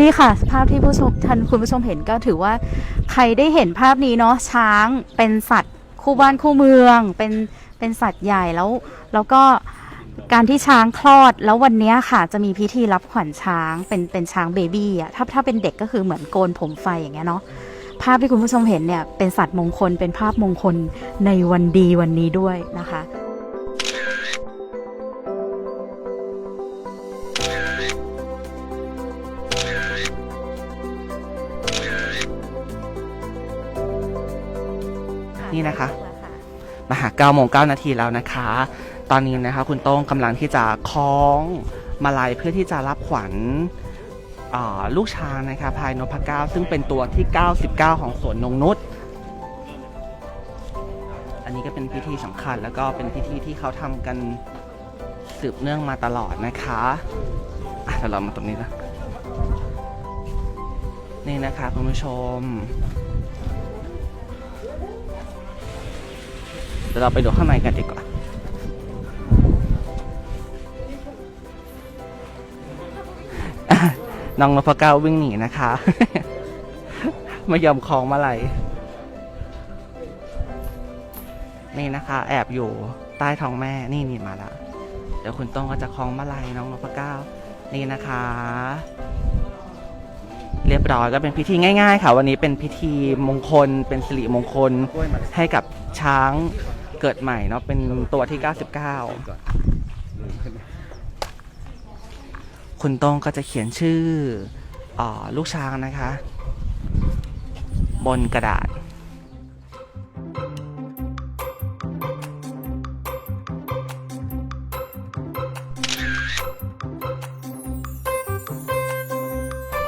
นี่ค่ะ ภาพที่ผู้ชมท่านคุณผู้ชมเห็นก็ถือว่าใครได้เห็นภาพนี้เนาะช้างเป็นสัตว์คู่บ้านคู่เมือง เป็นเป็นสัตว์ใหญ่แล้ว แล้วก็การที่ช้างคลอดแล้ววันนี้ค่ะ จะมีพิธีรับขวัญช้างเป็นเป็นช้างเบบี้อะถ้าถ้าเป็นเด็กก็คือเหมือนโกนผมไฟอย่างเงี้ยเนาะภาพที่คุณผู้ชมเห็นเนี่ยเป็นสัตว์มงคลเป็นภาพมงคลในวันดีวันนี้ด้วยนะคะ นี่นะคะมาหา9โมง9นาทีแล้วนะคะ ตอนนี้นะคะคุณโต้งกำลังที่จะคล้องมาลัยเพื่อที่จะรับขวัญอ่าลูกช้างนะคะภายนพเก้าซึ่งเป็นตัวที่ 99 ของสวนนงนุษอันนี้ก็เป็นพิธีสำคัญแล้วก็เป็นพิธีที่เขาทำกันสืบเนื่องมาตลอดนะคะอะเดี๋ยวเรามาตรงนี้นะนี่นะคะคุณผู้ชม ดี๋ยวเราไปดูข้างในกันดีกว่า น้องนพเก้าวิ่งหนีนะคะ ไม่ยอมคล้องมาลัยนี่นะคะ แอบอยู่ใต้ท้องแม่นี่นี่มาแล้วเดี๋ยวคุณต้องก็จะคล้องมาลัยน้องนพเก้านี่นะคะ เรียบร้อยก็เป็นพิธีง่าย ๆ ค่ะ วันนี้เป็นพิธีมงคล เป็นสิริมงคลให้กับช้าง เกิดใหม่เนาะเป็นตัวที่ 99 คุณโต้งก็จะเขียนชื่ออาลูกช้างนะคะ บนกระดาษ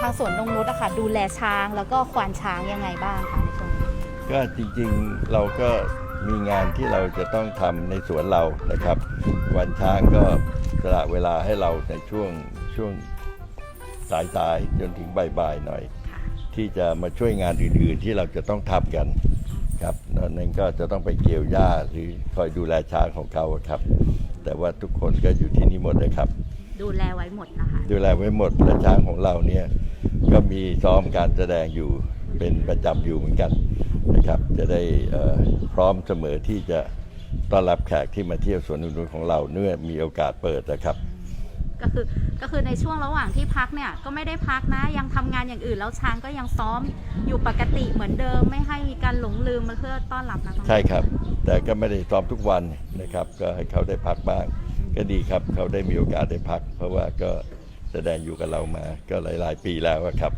ทางสวนนงนุชอะค่ะดูแลช้างแล้วก็ควานช้างยังไงบ้างคะในช่วงนี้ก็จริงๆเราก็ มีงานที่เราจะต้องทำในสวนเรานะครับ วันช้างก็สละเวลาให้เราในช่วงช่วงสายๆจนถึงบ่ายๆหน่อย ที่จะมาช่วยงานอื่นๆที่เราจะต้องทำกันครับนั้นก็จะต้องไปเกี่ยวหญ้าหรือคอยดูแลช้างของเขาครับ แต่ว่าทุกคนก็อยู่ที่นี่หมดเลยครับ ดูแลไว้หมดนะคะดูแลไว้หมดและช้างของเราเนี่ยก็มีซ้อมการแสดงอยู่เป็นประจำอยู่เหมือนกัน นะครับจะได้เอ่อพร้อมเสมอที่จะต้อนรับแขกที่มาเที่ยวสวนนุนของเราเนื่อมีโอกาสเปิดนะครับก็คือก็คือในช่วงระหว่างที่พักเนี่ยก็ไม่ได้พักนะ ยังทำงานอย่างอื่นแล้วช้างก็ยังซ้อมอยู่ปกติเหมือนเดิม ไม่ให้มีการหลงลืมมาเพื่อต้อนรับนักท่องเที่ยวใช่ครับ แต่ก็ไม่ได้ซ้อมทุกวันนะครับ ก็ให้เขาได้พักบ้าง ก็ดีครับเขาได้มีโอกาสได้พัก เพราะว่าก็แสดงอยู่กับเรามาก็หลาย ๆ ปีแล้วอะครับ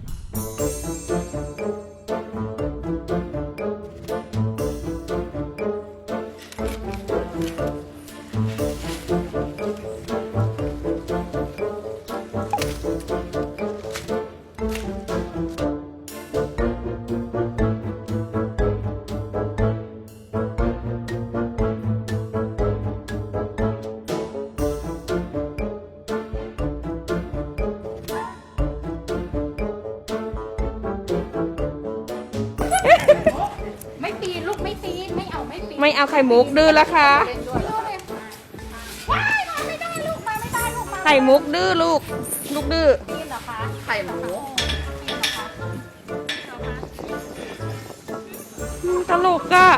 เอาไม่ปีนไม่เอาไข่มุกดื้อแล้วค่ะว้ายมาไม่ได้ลูกมาไม่ได้ลูกมาไข่มุกดื้อลูก ลูกดื้อปีนเหรอคะไข่หมูปีนเหรอคะอืมตลกอะ